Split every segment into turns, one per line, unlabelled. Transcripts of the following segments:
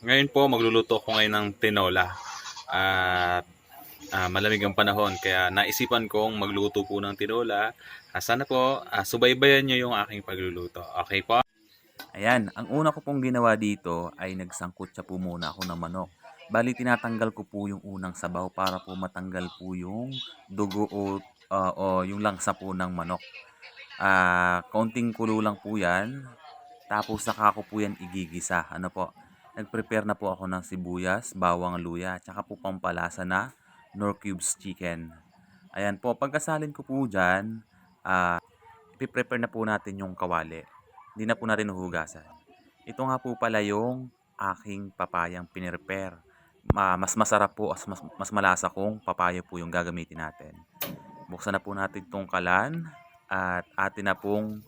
Ngayon po, magluluto ako ngayon ng tinola. At ah, malamig ang panahon, kaya naisipan kong magluto po ng tinola. Ah, sana po, ah, subaybayan nyo yung aking pagluluto. Okay po?
Ayan, ang una ko pong ginawa dito ay nagsangkot siya po muna ako ng manok. Bali, tinatanggal ko po yung unang sabaw para po matanggal po yung dugo o, ah, o yung langsa po ng manok. Ah, kaunting kulo lang po yan. Tapos saka ko po yan igigisa. Ano po? Nag-prepare na po ako ng sibuyas, bawang, luya, tsaka po pampalasa na nor cubes chicken. Ayan po, pagkasalin ko po dyan, ah, ipiprepare na po natin yung kawali. Hindi na po natin huhugasan. Ito nga po pala yung aking papayang pinirepare. Ma mas masarap po, mas, mas, mas malasa kung papaya po yung gagamitin natin. Buksan na po natin itong kalan at atin na pong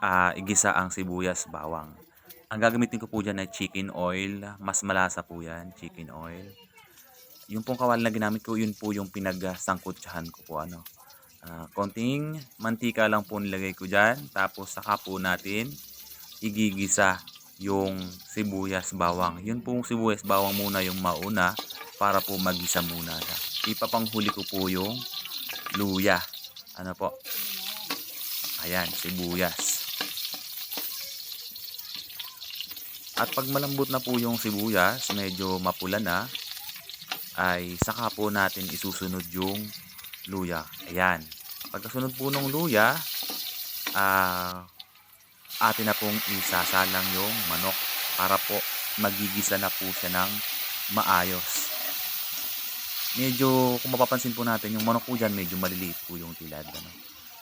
ah, igisa ang sibuyas bawang. Ang gagamitin ko po dyan ay chicken oil. Mas malasa po yan, chicken oil. Yung pong kawali na ginamit ko, yun po yung pinagsangkutsahan ko po. Ano. Ah, konting mantika lang po nilagay ko dyan. Tapos saka po natin igigisa yung sibuyas bawang. Yun pong sibuyas bawang muna yung mauna para po magisa muna. Ipapanghuli ko po yung luya. Ano po? Ayan, sibuyas. At pag malambot na po yung sibuyas, medyo mapula na, ay saka po natin isusunod yung luya. Ayan. Pagkasunod po ng luya, ah, atin na pong isasalang yung manok para po magigisa na po siya ng maayos. Medyo, kung mapapansin po natin, yung manok po dyan, medyo maliliit po yung tilad. Ano?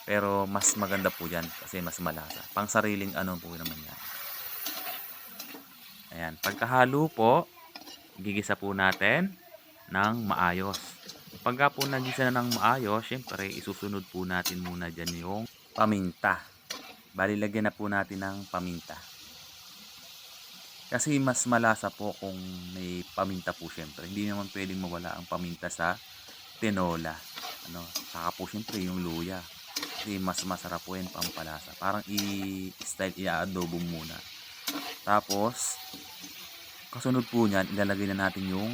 Pero mas maganda po yan kasi mas malasa. Pang sariling ano po naman yan. Ayan. Pagkahalo po, gigisa po natin ng maayos. Pagka po nagisa na ng maayos, syempre isusunod po natin muna dyan yung paminta. Bali, lagyan na po natin ng paminta. Kasi mas malasa po kung may paminta po syempre. Hindi naman pwedeng mawala ang paminta sa tinola. Ano, saka po syempre yung luya. Kasi mas masarap po yan pampalasa. Parang i-style, i-adobo muna. Tapos, kasunod po niyan, ilalagay na natin yung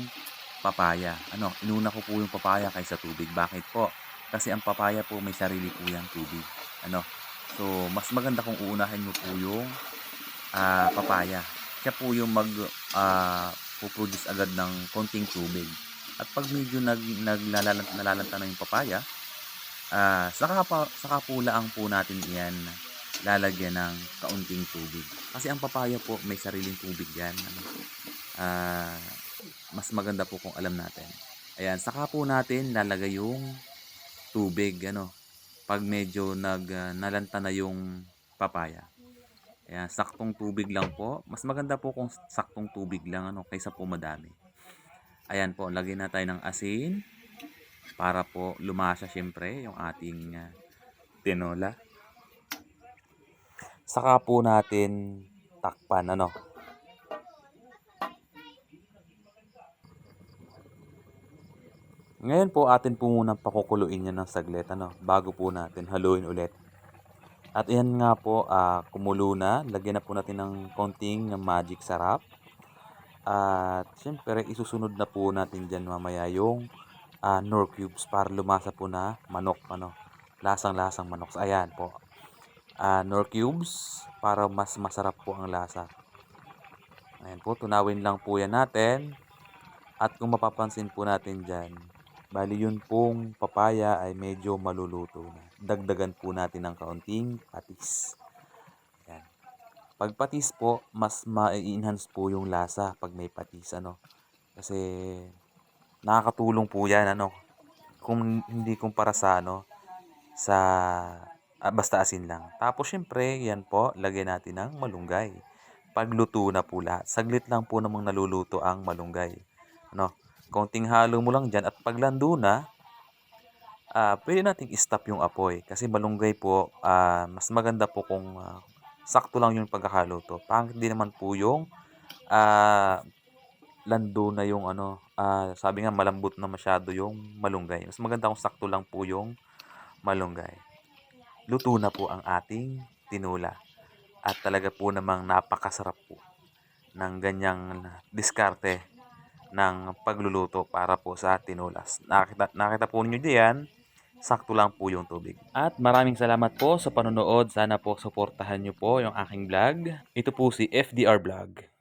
papaya. Ano, inuna ko po yung papaya kaysa tubig. Bakit po? Kasi ang papaya po may sarili po yung tubig. Ano, so mas maganda kung uunahin mo po yung ah, papaya. Siya po yung mag ah, puproduce agad ng konting tubig. At pag medyo nag, naglalanta nalalanta na yung papaya, ah, saka, pa, saka po laang po natin iyan lalagyan ng kaunting tubig. Kasi ang papaya po may sariling tubig yan. Ano? Ah, mas maganda po kung alam natin. Ayan, saka po natin lalagay yung tubig, ano, pag medyo nag, ah, nalanta na yung papaya. Ayan, saktong tubig lang po. Mas maganda po kung saktong tubig lang, ano, kaysa po madami. Ayan po, lagyan na tayo ng asin para po lumasa syempre yung ating ah, tinola. Saka po natin takpan, ano, Ngayon po atin po munang pakukuluin yan ng saglit ano, bago po natin haluin ulit. At yan nga po, ah, kumulo na. Lagyan na po natin ng konting magic sarap. At syempre, isusunod na po natin dyan mamaya yung ah, nor cubes para lumasa po na manok. Ano, lasang-lasang manok. Ayan po. Ah, nor cubes para mas masarap po ang lasa. Ayan po, tunawin lang po yan natin. At kung mapapansin po natin dyan, Bali yun pong papaya ay medyo maluluto na. Dagdagan po natin ng kaunting patis. Yan. Pag patis po, mas ma-enhance po yung lasa pag may patis. Ano? Kasi nakakatulong po yan. Ano? Kung hindi kumpara sa ano, sa ah, basta asin lang. Tapos syempre, yan po, lagyan natin ng malunggay. Pagluto na po lahat. Saglit lang po namang naluluto ang malunggay. Ano? Konting halo mo lang dyan at paglando na, ah pwede nating i-stop yung apoy. Kasi malunggay po, ah, mas maganda po kung ah, sakto lang yung pagkahalo to. Pangit din naman po yung ah, lando na yung ano, ah, sabi nga malambot na masyado yung malunggay. Mas maganda kung sakto lang po yung malunggay. Luto na po ang ating tinula. At talaga po namang napakasarap po ng ganyang diskarte ng pagluluto para po sa tinolas. Nakita, nakita po ninyo diyan, sakto lang po yung tubig. At maraming salamat po sa panonood. Sana po suportahan nyo po yung aking vlog. Ito po si FDR Vlog.